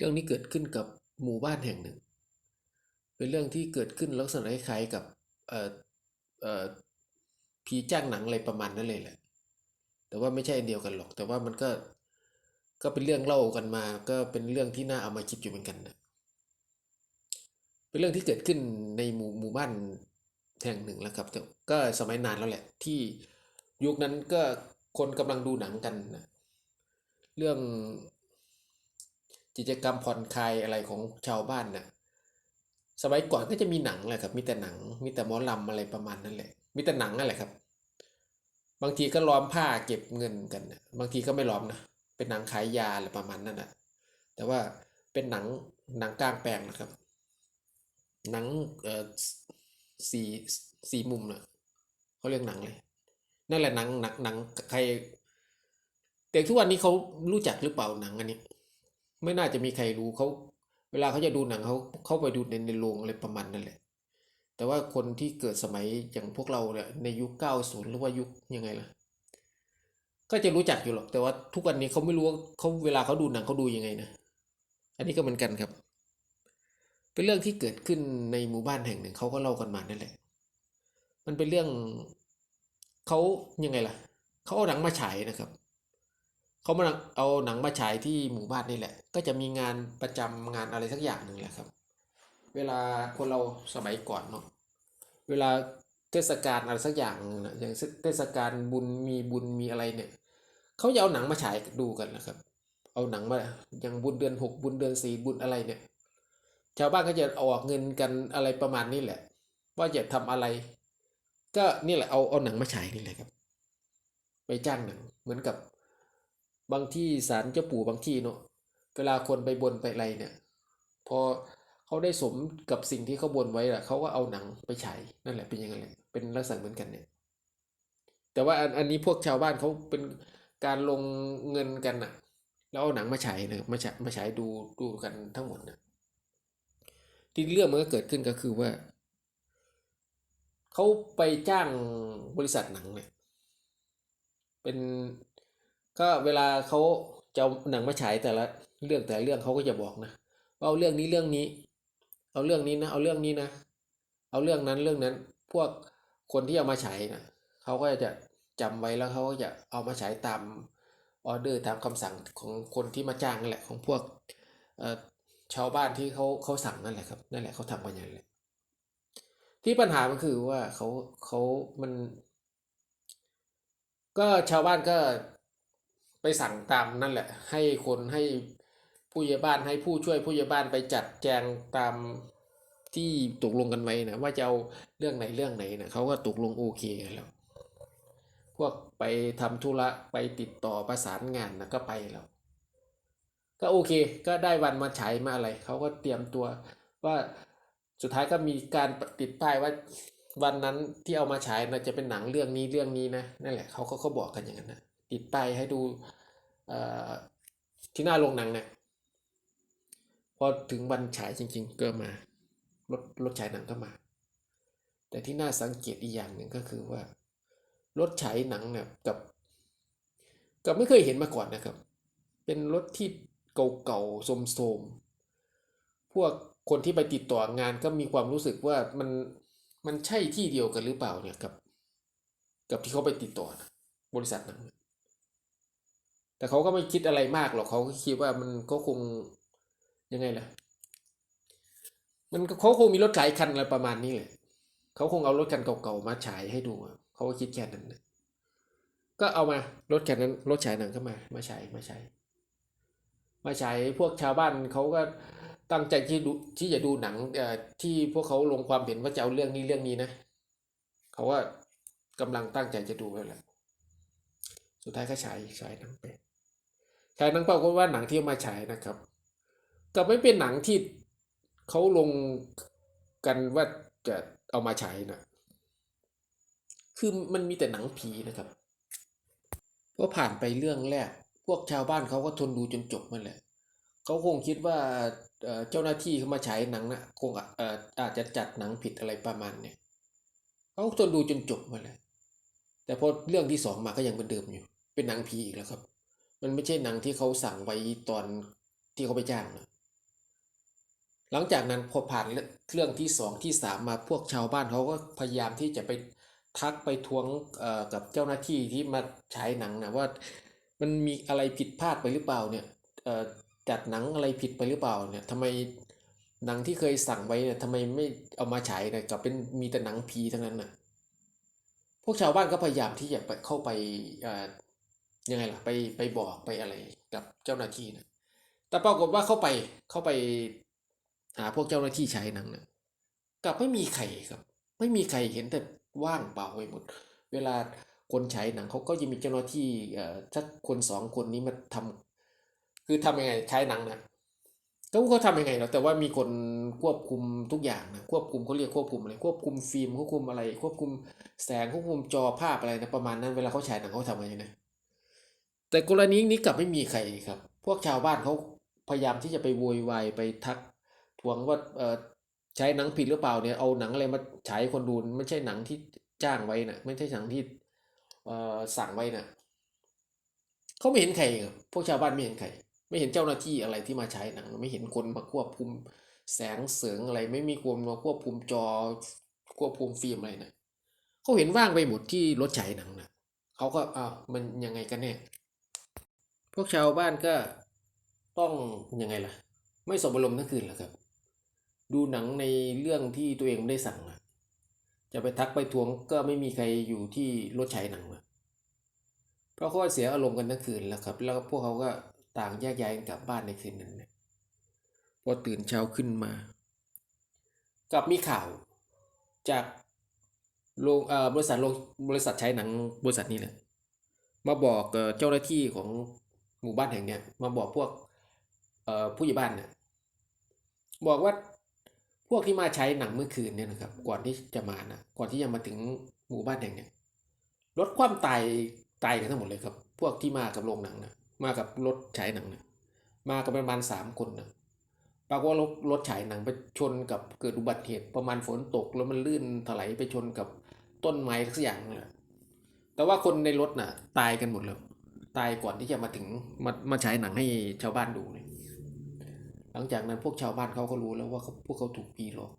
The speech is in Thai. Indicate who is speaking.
Speaker 1: เรื่องนี้เกิดขึ้นกับหมู่บ้านแห่งหนึ่ง เป็นเรื่องที่เกิดขึ้นลักษณะคล้ายๆกับเอ่อเอ่อผีจ้างหนังอะไรประมาณนั้นเลยแหละ แต่ว่าไม่ใช่เดียวกันหรอก แต่ว่ามันก็ก็เป็นเรื่องเล่ากันมา ก็เป็นเรื่องที่น่าเอามาคิดอยู่เหมือนกันนะเป็นเรื่องที่เกิดขึ้นในหมู่หมู่บ้านแห่งหนึ่งแล้วครับแต่ก็สมัยนานแล้วแหละ ที่ยุคนั้นก็คนกำลังดูหนังกันนะเรื่อง กิจกรรมผ่อนคลายอะไรของชาวบ้านน่ะสมัยก่อนก็จะมีหนังแหละครับ มีแต่หนัง มีแต่หมอลำอะไรประมาณนั้นแหละ มีแต่หนังนั่นแหละครับ บางทีก็ล้อมผ้าเก็บเงินกันนะบางทีก็ไม่ล้อมนะ เป็นหนังขายยาอะไรประมาณนั้นนะแต่ว่าเป็นหนังหนังกลางแปลงนะครับ หนังเอ่อสี่สี่มุมนะเขาเรียกหนังเลย นั่นแหละหนังหนังหนังใครแต่ทุกวันนี้เขารู้จักหรือเปล่าหนังอันนี้ ไม่น่าจะมีใครรู้เขาเวลาเขาจะดูหนังเขาเข้าไปดูในในโรงอะไรประมาณนั่นแหละ แต่ว่าคนที่เกิดสมัยอย่างพวกเราเนี่ยในยุค 90 หรือว่ายุคยังไงล่ะ ก็จะรู้จักอยู่หรอก แต่ว่าทุกวันนี้เขาไม่รู้ว่าเขาเวลาเขาดูหนังเขาดูยังไงนะ อันนี้ก็เหมือนกันครับ เป็นเรื่องที่เกิดขึ้นในหมู่บ้านแห่งหนึ่งเขาก็เล่ากันมานั่นแหละ มันเป็นเรื่องเขายังไงล่ะ เขาเอาหนังมาฉายนะครับ เขามาเอาหนังมาฉายที่หมู่บ้านนี่แหละ ก็จะมีงานประจำงานอะไรสักอย่างหนึ่งแหละครับ เวลาคนเราสมัยก่อนเนาะเวลาเทศกาลอะไรสักอย่างนะอย่างเทศกาลบุญมีบุญมีอะไรเนี่ยเขาจะเอาหนังมาฉายดูกันนะครับ เอาหนังมาอย่างบุญเดือนหกบุญเดือนสี่บุญอะไรเนี่ยชาวบ้านก็จะออกเงินกันอะไรประมาณนี้แหละ ว่าจะทำอะไร ก็นี่แหละเอาเอาหนังมาฉายนี่แหละครับ ไปจ้างหนังเหมือนกับ บางที่ศาลเจ้าปู่บางที่เนาะเวลาคนไปบนไปอะไรเนี่ย พอเขาได้สมกับสิ่งที่เขาบนไว้อะเขาก็เอาหนังไปฉายนั่นแหละเป็นอยังไงแหละเป็นลักษณะเหมือนกันเนี่ย แต่ว่าอันอันนี้พวกชาวบ้านเขาเป็นการลงเงินกันอะแล้วเอาหนังมาฉายนะมาฉายมาฉายดูดูกันทั้งหมดนะที่เรื่องมันก็เกิดขึ้นก็คือว่าเขาไปจ้างบริษัทหนังเนี่ยเป็น ก็เวลาเขาจะหนังมาฉายแต่ละเรื่องแต่ละเรื่องเขาก็จะบอกนะว่าเอาเรื่องนี้เรื่องนี้ เอาเรื่องนี้นะ เอาเรื่องนี้นะ เอาเรื่องนั้นเรื่องนั้น พวกคนที่เอามาฉายนะเขาก็จะจำไว้แล้วเขาก็จะเอามาฉายตามออเดอร์ตามคำสั่งของคนที่มาจ้างนั่นแหละของพวกเชาวบ้านที่เขาเขาสั่งนั่นแหละครับนั่นแหละเขาทำกันอย่างนั้นแหละที่ปัญหามันคือว่าเขาเขามัน ก็ชาวบ้านก็ ไปสั่งตามนั่นแหละ ให้คนให้ผู้ใหญ่บ้านให้ผู้ช่วยผู้ใหญ่บ้านไปจัดแจงตามที่ตกลงกันไว้นะว่าจะเอาเรื่องไหนเรื่องไหนนะเขาก็ตกลงโอเคแล้ว พวกไปทำธุระไปติดต่อประสานงานนะก็ไปแล้ว ก็โอเค ก็ได้วันมาฉายมาอะไรเขาก็เตรียมตัวว่าสุดท้ายก็มีการติดป้ายว่าวันนั้นที่เอามาฉายนะจะเป็นหนังเรื่องนี้เรื่องนี้นะนั่นแหละเขาก็เขาบอกกันอย่างนั้นนะ ติดไปให้ดูที่หน้าโรงหนังเนี่ยพอถึงวันฉายจริง ๆ ก็มารถรถฉายหนังก็มา แต่ที่น่าสังเกตอีกอย่างหนึ่งก็คือว่า รถฉายหนังเนี่ยกับ กับไม่เคยเห็นมาก่อนนะครับ เป็นรถที่เก่าๆโสมๆพวกคนที่ไปติดต่องานก็มีความรู้สึกว่ามันมันใช่ที่เดียวกันหรือเปล่าเนี่ยกับ กับที่เขาไปติดต่อนะบริษัทหนัง แต่เขาก็ไม่คิดอะไรมากหรอกเขาก็คิดว่ามันก็คงยังไงล่ะ มันเขาคงมีรถหลายคันอะไรประมาณนี้แหละเขาคงเอารถคันเก่าๆมาฉายให้ดูเขาก็คิดแค่นั้นนะก็เอามารถคันนั้นรถฉายหนังก็มา มาฉายมาฉายมาฉายพวกชาวบ้านเขาก็ตั้งใจที่ดูที่จะดูหนังที่พวกเขาลงความเห็นว่าจะเอาเรื่องนี้เรื่องนี้นะเขาว่ากำลังตั้งใจจะดูแล้วแหละสุดท้ายก็ฉายฉายหนังไป ฉายหนังปรากฏว่าหนังที่เอามาฉายนะครับ ก็ไม่เป็นหนังที่เขาลงกันว่าจะเอามาฉายนะคือมันมีแต่หนังผีนะครับพอผ่านไปเรื่องแรก พวกชาวบ้านเขาก็ทนดูจนจบมันแหละเขาคงคิดว่าเจ้าหน้าที่เขามาฉายหนังนะคงอออาจจะจัดหนังผิดอะไรประมาณเนี่ยเขาทนดูจนจบมาแหละแต่พอเรื่องที่สองมาก็ยังเหมือนเดิมอยู่ เป็นหนังผีอีกแล้วครับ มันไม่ใช่หนังที่เขาสั่งไว้ตอนที่เขาไปจ้างนะหลังจากนั้นพอผ่านเรื่องที่สองที่สามมาพวกชาวบ้านเขาก็พยายามที่จะไปทักไปทวงกับเจ้าหน้าที่ที่มาฉายหนังนะว่ามันมีอะไรผิดพลาดไปหรือเปล่าเนี่ยจัดหนังอะไรผิดไปหรือเปล่าเนี่ยทำไมหนังที่เคยสั่งไว้เนี่ยทำไมไม่เอามาฉายเนี่ยกลับเป็นมีแต่หนังผีทั้งนั้นน่ะพวกชาวบ้านก็พยายามที่จะไปเข้าไป ยังไงล่ะไปไปบอกไปอะไรกับเจ้าหน้าที่นะแต่ปรากฏว่าเข้าไปเข้าไปหาพวกเจ้าหน้าที่ใช้หนังนะกลับไม่มีใครครับ ไม่มีใครเห็นแต่ว่างเปล่าไปหมด เวลาคนใช้หนังเขาก็จะมีเจ้าหน้าที่เอ่อสักคนสองคนนี้มาทำคือทำยังไงใช้หนังนะก็เขาทำยังไงเนาะแต่ว่ามีคนควบคุมทุกอย่างนะควบคุมเขาเรียกควบคุมอะไรควบคุมฟิล์มควบคุมอะไร ควบคุมแสงควบคุมจอภาพอะไรนะประมาณนั้นเวลาเขาฉายหนังเขาทำยังไงนะ แต่กรณีนี้กลับไม่มีใครครับ พวกชาวบ้านเขาพยายามที่จะไปโวยวายไปทักทวงว่าเออใช้หนังผิดหรือเปล่าเนี่ยเอาหนังอะไรมาฉายให้คนดูไม่ใช่หนังที่จ้างไว้นะไม่ใช่หนังที่เออสั่งไว้นะเขาไม่เห็นใครครับพวกชาวบ้านไม่เห็นใครไม่เห็นเจ้าหน้าที่อะไรที่มาใช้หนัง ไม่เห็นคนมาควบคุมแสงเสริงอะไร ไม่มีคนมาควบคุมจอควบคุมฟิล์มอะไรนะเขาเห็นว่างไปหมดที่รถฉายหนังนะเขาก็อ้าวมันยังไงกันแน่ พวกชาวบ้านก็ต้องยังไงล่ะ ไม่สบอารมณ์ทั้งคืนหละครับ ดูหนังในเรื่องที่ตัวเองไม่ได้สั่งอะจะไปทักไปทวงก็ไม่มีใครอยู่ที่รถฉายหนังอะเพราะเขาเสียอารมณ์กันทั้งคืนแล้วครับ แล้วพวกเขาก็ต่างแยกย้ายกันกลับบ้านในคืนนั้นพอตื่นเช้าขึ้นมา กลับมีข่าวจากโรงบริษัทโรงบริษัทใช้หนังบริษัทนี้แหละมาบอกเจ้าหน้าที่ของ หมู่บ้านแห่งเนี้ยมาบอกพวกเอ่อผู้ใหญ่บ้านเนี่ยบอกว่าพวกที่มาใช้หนังเมื่อคืนเนี่ยนะครับ ก่อนที่จะมานะก่อนที่จะมาถึงหมู่บ้านแห่งเนี้ยลดความตายตายกันทั้งหมดเลยครับ พวกที่มากับโรงหนังนะมากับรถฉายหนังนะมากันประมาณสามคนนะปรากฏว่ารถรถฉายหนังไปชนกับเกิดอุบัติเหตุประมาณฝนตกแล้วมันลื่นถลายไปชนกับต้นไม้สักอย่างนั่นแหละแต่ว่าคนในรถน่ะ ตายกันหมดแล้ว ตายก่อนที่จะมาถึงมามาฉายหนังให้ชาวบ้านดูเนี่ยหลังจากนั้นพวกชาวบ้านเขาก็รู้แล้วว่าเขาพวกเขาถูกปีหลอก